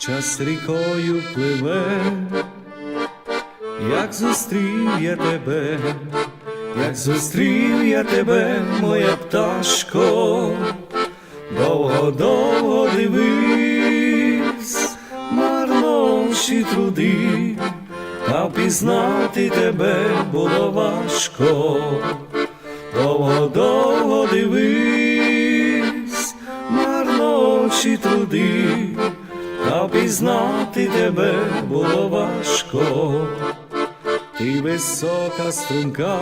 час рікою пливе, як зустрів я тебе, як зустрів я тебе, моя пташко, довго-довго дивись, марно всі труди, а впізнати тебе було важко, довго-довго дивись, марно всі труди, а впізнати тебе було важко, ти висока струнка,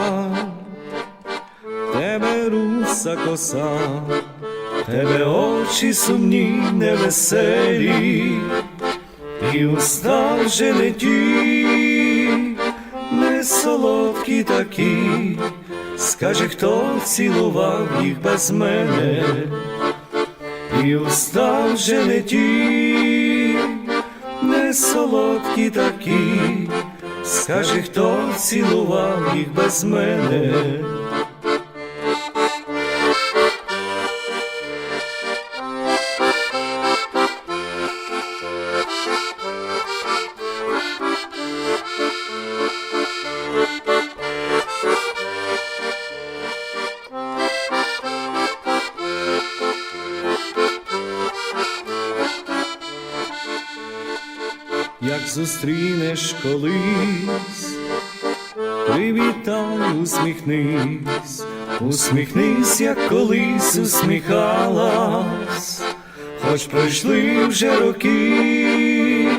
тебе руса коса, тебе очі сумні, невеселі, і уста вже не ті, не солодкі такі, скаже, хто цілував їх без мене, і уста вже не ті, солодкі такі, скажи, хто цілував їх без мене. Як зустрінеш колись, привітай, усміхнись, усміхнись, як колись усміхалась, хоч пройшли вже роки,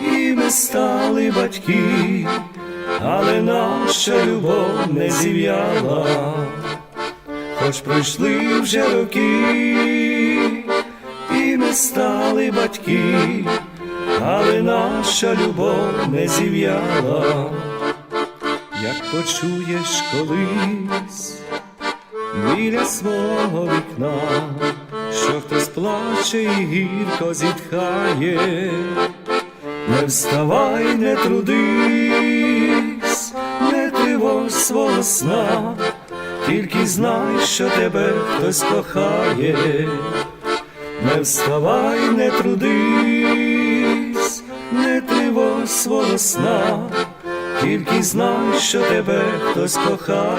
і ми стали батьки, але наша любов не зів'яла, хоч пройшли вже роки, і ми стали батьки але наша любов не зів'яла, як почуєш колись біля свого вікна, що хтось плаче і гірко зітхає, не вставай, не трудись, не тривож свого сна, тільки знай, що тебе хтось кохає. Не вставай, не трудись, не тривож свого сна, тільки знай, що тебе хтось кохає.